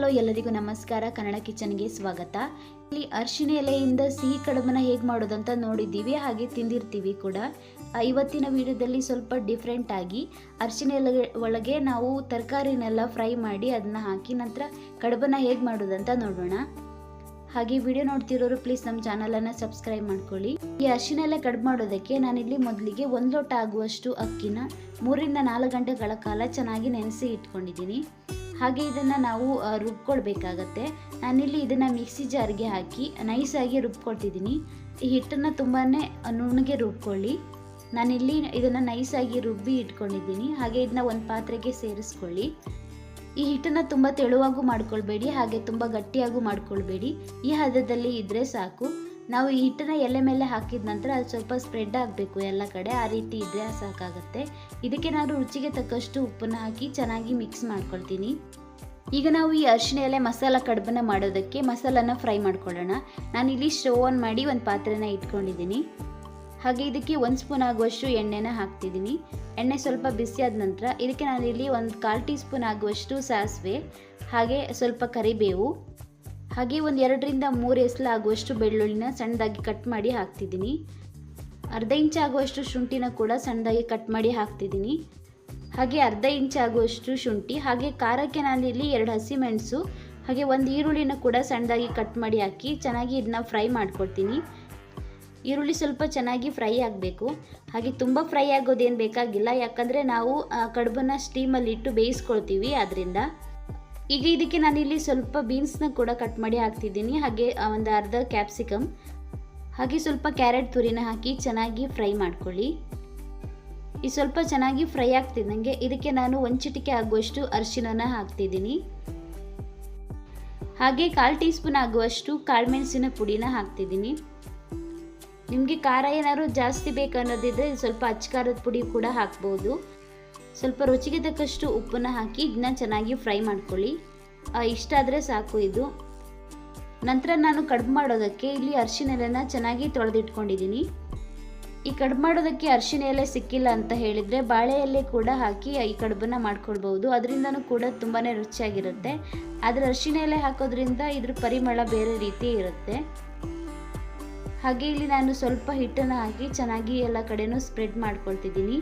Hello ಎಲ್ಲರಿಗೂ ನಮಸ್ಕಾರ. ಕನ್ನಡ ಕಿಚನ್ಗೆ ಸ್ವಾಗತ. ಇಲ್ಲಿ ಅರಿಶಿನ ಎಲೆಯಿಂದ ಸಿಹಿ ಕಡುಬನ್ನ ಹೇಗೆ ಮಾಡೋದಂತ ನೋಡಿದ್ದೀವಿ, ಹಾಗೆ ತಿಂದಿರ್ತೀವಿ ಕೂಡ. ಇವತ್ತಿನ ವಿಡಿಯೋದಲ್ಲಿ ಸ್ವಲ್ಪ ಡಿಫ್ರೆಂಟ್ ಆಗಿ ಅರಿಶಿನ ಎಲೆ ಒಳಗೆ ನಾವು ತರಕಾರಿನೆಲ್ಲ ಫ್ರೈ ಮಾಡಿ ಅದನ್ನ ಹಾಕಿ ನಂತರ ಕಡುಬನ್ನ ಹೇಗೆ ಮಾಡೋದಂತ ನೋಡೋಣ. ಹಾಗೆ ವಿಡಿಯೋ ನೋಡ್ತಿರೋರು ಪ್ಲೀಸ್ ನಮ್ಮ ಚಾನಲನ್ನು ಸಬ್ಸ್ಕ್ರೈಬ್ ಮಾಡ್ಕೊಳ್ಳಿ. ಈ ಅರ್ಶಿನ ಎಲೆ ಕಡುಬು ಮಾಡೋದಕ್ಕೆ ನಾನಿಲ್ಲಿ ಮೊದಲಿಗೆ ಒಂದು ಲೋಟ ಆಗುವಷ್ಟು ಅಕ್ಕಿನ ಮೂರಿಂದ ನಾಲ್ಕು ಗಂಟೆಗಳ ಕಾಲ ಚೆನ್ನಾಗಿ ನೆನೆಸಿ ಇಟ್ಕೊಂಡಿದ್ದೀನಿ. ಹಾಗೆ ಇದನ್ನು ನಾವು ರುಬ್ಕೊಳ್ಬೇಕಾಗತ್ತೆ. ನಾನಿಲ್ಲಿ ಇದನ್ನು ಮಿಕ್ಸಿ ಜಾರ್ಗೆ ಹಾಕಿ ನೈಸಾಗಿ ರುಬ್ಕೊಳ್ತಿದ್ದೀನಿ. ಈ ಹಿಟ್ಟನ್ನು ತುಂಬಾ ನುಣ್ಣಗೆ ರುಬ್ಕೊಳ್ಳಿ. ನಾನಿಲ್ಲಿ ಇದನ್ನು ನೈಸಾಗಿ ರುಬ್ಬಿ ಇಟ್ಕೊಂಡಿದ್ದೀನಿ. ಹಾಗೆ ಇದನ್ನ ಒಂದು ಪಾತ್ರೆಗೆ ಸೇರಿಸ್ಕೊಳ್ಳಿ. ಈ ಹಿಟ್ಟನ್ನು ತುಂಬ ತೆಳುವಾಗೂ ಮಾಡ್ಕೊಳ್ಬೇಡಿ, ಹಾಗೆ ತುಂಬ ಗಟ್ಟಿಯಾಗೂ ಮಾಡ್ಕೊಳ್ಬೇಡಿ. ಈ ಹದದಲ್ಲಿ ಇದ್ದರೆ ಸಾಕು. ನಾವು ಈ ಹಿಟ್ಟನ್ನ ಎಲೆ ಮೇಲೆ ಹಾಕಿದ ನಂತರ ಅದು ಸ್ವಲ್ಪ ಸ್ಪ್ರೆಡ್ ಆಗಬೇಕು ಎಲ್ಲ ಕಡೆ. ಆ ರೀತಿ ಇದ್ದರೆ ಸಾಕಾಗುತ್ತೆ. ಇದಕ್ಕೆ ನಾನು ರುಚಿಗೆ ತಕ್ಕಷ್ಟು ಉಪ್ಪನ್ನು ಹಾಕಿ ಚೆನ್ನಾಗಿ ಮಿಕ್ಸ್ ಮಾಡ್ಕೊಳ್ತೀನಿ. ಈಗ ನಾವು ಈ ಅರಿಶಿನ ಎಲೆ ಮಸಾಲ ಕಡುಬನ್ನ ಮಾಡೋದಕ್ಕೆ ಮಸಾಲನ ಫ್ರೈ ಮಾಡ್ಕೊಳ್ಳೋಣ. ನಾನಿಲ್ಲಿ ಸ್ಟವ್ ಆನ್ ಮಾಡಿ ಒಂದು ಪಾತ್ರೆನ ಇಟ್ಕೊಂಡಿದ್ದೀನಿ. ಹಾಗೆ ಇದಕ್ಕೆ ಒಂದು ಸ್ಪೂನ್ ಆಗುವಷ್ಟು ಎಣ್ಣೆನ ಹಾಕ್ತಿದ್ದೀನಿ. ಎಣ್ಣೆ ಸ್ವಲ್ಪ ಬಿಸಿ ಆದ ನಂತರ ಇದಕ್ಕೆ ನಾನಿಲ್ಲಿ ಒಂದು ಕಾಲು ಟೀ ಸ್ಪೂನ್ ಆಗುವಷ್ಟು ಸಾಸಿವೆ, ಹಾಗೆ ಸ್ವಲ್ಪ ಕರಿಬೇವು. ಹಾಗೆ ಒಂದು ಎರಡರಿಂದ ಮೂರು ಎಸ್ಲ ಆಗುವಷ್ಟು ಬೆಳ್ಳುಳ್ಳಿನ ಸಣ್ಣದಾಗಿ ಕಟ್ ಮಾಡಿ ಹಾಕ್ತಿದ್ದೀನಿ. ಅರ್ಧ ಇಂಚ್ ಆಗುವಷ್ಟು ಶುಂಠಿನ ಕೂಡ ಸಣ್ಣದಾಗಿ ಕಟ್ ಮಾಡಿ ಹಾಕ್ತಿದ್ದೀನಿ. ಹಾಗೆ ಅರ್ಧ ಇಂಚ್ ಆಗುವಷ್ಟು ಶುಂಠಿ, ಹಾಗೆ ಖಾರಕ್ಕೆ ನಾನಿಲ್ಲಿ ಎರಡು ಹಸಿಮೆಣಸು ಹಾಗೆ ಒಂದು ಈರುಳ್ಳಿನ ಕೂಡ ಸಣ್ಣದಾಗಿ ಕಟ್ ಮಾಡಿ ಹಾಕಿ ಚೆನ್ನಾಗಿ ಇದನ್ನ ಫ್ರೈ ಮಾಡ್ಕೊಡ್ತೀನಿ. ಈರುಳ್ಳಿ ಸ್ವಲ್ಪ ಚೆನ್ನಾಗಿ ಫ್ರೈ ಆಗಬೇಕು. ಹಾಗೆ ತುಂಬ ಫ್ರೈ ಆಗೋದೇನು ಬೇಕಾಗಿಲ್ಲ, ಯಾಕಂದರೆ ನಾವು ಕಡುಬನ್ನು ಸ್ಟೀಮಲ್ಲಿ ಇಟ್ಟು ಬೇಯಿಸ್ಕೊಳ್ತೀವಿ ಅದರಿಂದ ಈಗ ಇದಕ್ಕೆ ನಾನಿಲ್ಲಿ ಸ್ವಲ್ಪ ಬೀನ್ಸ್ನ ಕೂಡ ಕಟ್ ಮಾಡಿ ಹಾಕ್ತಿದ್ದೀನಿ. ಹಾಗೆ ಒಂದು ಅರ್ಧ ಕ್ಯಾಪ್ಸಿಕಮ್ ಹಾಗೆ ಸ್ವಲ್ಪ ಕ್ಯಾರೆಟ್ ತುರಿನ ಹಾಕಿ ಚೆನ್ನಾಗಿ ಫ್ರೈ ಮಾಡ್ಕೊಳ್ಳಿ. ಈ ಸ್ವಲ್ಪ ಚೆನ್ನಾಗಿ ಫ್ರೈ ಆಗ್ತಿದ್ದಂಗೆ ಇದಕ್ಕೆ ನಾನು ಒಂದು ಚಿಟಿಕೆ ಆಗುವಷ್ಟು ಅರಿಶಿನ ಹಾಕ್ತಿದ್ದೀನಿ. ಹಾಗೆ ಕಾಲು ಟೀ ಸ್ಪೂನ್ ಆಗುವಷ್ಟು ಕಾಳುಮೆಣಸಿನ ಪುಡಿನ ಹಾಕ್ತಿದ್ದೀನಿ. ನಿಮಗೆ ಖಾರ ಏನಾದ್ರು ಜಾಸ್ತಿ ಬೇಕನ್ನೋದಿದ್ರೆ ಸ್ವಲ್ಪ ಅಚ್ಕಾರದ ಪುಡಿ ಕೂಡ ಹಾಕ್ಬೋದು. ಸ್ವಲ್ಪ ರುಚಿಗೆ ತಕ್ಕಷ್ಟು ಉಪ್ಪನ್ನ ಹಾಕಿ ಇದನ್ನ ಚೆನ್ನಾಗಿ ಫ್ರೈ ಮಾಡ್ಕೊಳ್ಳಿ. ಇಷ್ಟ ಆದರೆ ಸಾಕು ಇದು. ನಂತರ ನಾನು ಕಡುಬು ಮಾಡೋದಕ್ಕೆ ಇಲ್ಲಿ ಅರಿಶಿನ ಎಲೆನ ಚೆನ್ನಾಗಿ ತೊಳೆದಿಟ್ಕೊಂಡಿದ್ದೀನಿ. ಈ ಕಡುಬು ಮಾಡೋದಕ್ಕೆ ಅರಿಶಿನ ಎಲೆ ಸಿಕ್ಕಿಲ್ಲ ಅಂತ ಹೇಳಿದರೆ ಬಾಳೆ ಎಲೆ ಕೂಡ ಹಾಕಿ ಈ ಕಡುಬನ್ನು ಮಾಡ್ಕೊಳ್ಬೋದು ಅದರಿಂದನೂ ಕೂಡ ತುಂಬಾ ರುಚಿಯಾಗಿರುತ್ತೆ. ಆದರೆ ಅರಿಶಿನ ಎಲೆ ಹಾಕೋದ್ರಿಂದ ಇದ್ರ ಪರಿಮಳ ಬೇರೆ ರೀತಿ ಇರುತ್ತೆ. ಹಾಗೆ ಇಲ್ಲಿ ನಾನು ಸ್ವಲ್ಪ ಹಿಟ್ಟನ್ನು ಹಾಕಿ ಚೆನ್ನಾಗಿ ಎಲ್ಲ ಕಡೆನೂ ಸ್ಪ್ರೆಡ್ ಮಾಡ್ಕೊಳ್ತಿದ್ದೀನಿ.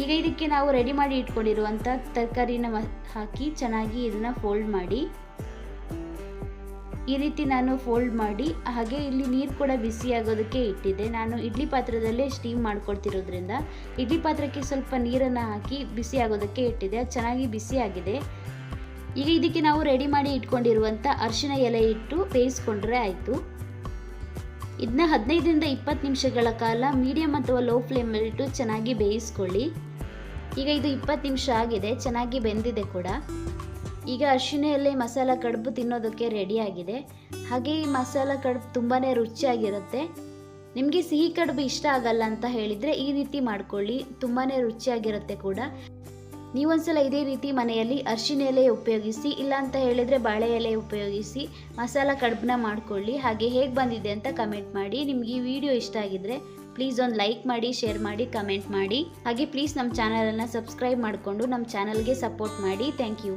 ಈಗ ಇದಕ್ಕೆ ನಾವು ರೆಡಿ ಮಾಡಿ ಇಟ್ಕೊಂಡಿರುವಂಥ ತರಕಾರಿನ ಹಾಕಿ ಚೆನ್ನಾಗಿ ಇದನ್ನ ಫೋಲ್ಡ್ ಮಾಡಿ. ಈ ರೀತಿ ನಾನು ಫೋಲ್ಡ್ ಮಾಡಿ, ಹಾಗೆ ಇಲ್ಲಿ ನೀರು ಕೂಡ ಬಿಸಿ ಆಗೋದಕ್ಕೆ ಇಟ್ಟಿದ್ದೆ. ನಾನು ಇಡ್ಲಿ ಪಾತ್ರದಲ್ಲೇ ಸ್ಟೀಮ್ ಮಾಡ್ಕೊಳ್ತಿರೋದ್ರಿಂದ ಇಡ್ಲಿ ಪಾತ್ರಕ್ಕೆ ಸ್ವಲ್ಪ ನೀರನ್ನು ಹಾಕಿ ಬಿಸಿ ಆಗೋದಕ್ಕೆ ಇಟ್ಟಿದ್ದೆ. ಅದು ಚೆನ್ನಾಗಿ ಬಿಸಿ ಆಗಿದೆ. ಈಗ ಇದಕ್ಕೆ ನಾವು ರೆಡಿ ಮಾಡಿ ಇಟ್ಕೊಂಡಿರುವಂಥ ಅರಿಶಿನ ಎಲೆ ಇಟ್ಟು ಬೇಯಿಸ್ಕೊಂಡ್ರೆ ಆಯಿತು. ಇದನ್ನ ಹದಿನೈದರಿಂದ ಇಪ್ಪತ್ತು ನಿಮಿಷಗಳ ಕಾಲ ಮೀಡಿಯಮ್ ಅಥವಾ ಲೋ ಫ್ಲೇಮಲ್ಲಿಟ್ಟು ಚೆನ್ನಾಗಿ ಬೇಯಿಸ್ಕೊಳ್ಳಿ. ಈಗ ಇದು ಇಪ್ಪತ್ತು ನಿಮಿಷ ಆಗಿದೆ, ಚೆನ್ನಾಗಿ ಬೆಂದಿದೆ ಕೂಡ. ಈಗ ಅರಿಶಿನ ಎಲೆ ಮಸಾಲ ಕಡುಬು ತಿನ್ನೋದಕ್ಕೆ ರೆಡಿಯಾಗಿದೆ ಹಾಗೆ ಈ ಮಸಾಲ ಕಡುಬು ತುಂಬಾ ರುಚಿಯಾಗಿರುತ್ತೆ. ನಿಮಗೆ ಸಿಹಿ ಕಡುಬು ಇಷ್ಟ ಆಗಲ್ಲ ಅಂತ ಹೇಳಿದರೆ ಈ ರೀತಿ ಮಾಡ್ಕೊಳ್ಳಿ ತುಂಬಾ ರುಚಿಯಾಗಿರುತ್ತೆ ಕೂಡ. ನೀವೊಂದ್ಸಲ ಇದೇ ರೀತಿ ಮನೆಯಲ್ಲಿ ಅರಿಶಿನ ಎಲೆ ಉಪಯೋಗಿಸಿ, ಇಲ್ಲ ಅಂತ ಹೇಳಿದರೆ ಬಾಳೆ ಎಲೆ ಉಪಯೋಗಿಸಿ ಮಸಾಲ ಕಡುಬನ್ನ ಮಾಡಿಕೊಳ್ಳಿ. ಹಾಗೆ ಹೇಗೆ ಬಂದಿದೆ ಅಂತ ಕಮೆಂಟ್ ಮಾಡಿ. ನಿಮಗೆ ಈ ವಿಡಿಯೋ ಇಷ್ಟ ಆಗಿದ್ರೆ ಪ್ಲೀಸ್ ಒಂದು ಲೈಕ್ ಮಾಡಿ ಶೇರ್ ಮಾಡಿ ಕಮೆಂಟ್ ಮಾಡಿ. ಹಾಗೆ ಪ್ಲೀಸ್ ನಮ್ಮ ಚಾನಲನ್ನು ಸಬ್ಸ್ಕ್ರೈಬ್ ಮಾಡಿಕೊಂಡು ನಮ್ಮ ಚಾನಲ್ಗೆ ಸಪೋರ್ಟ್ ಮಾಡಿ. Thank you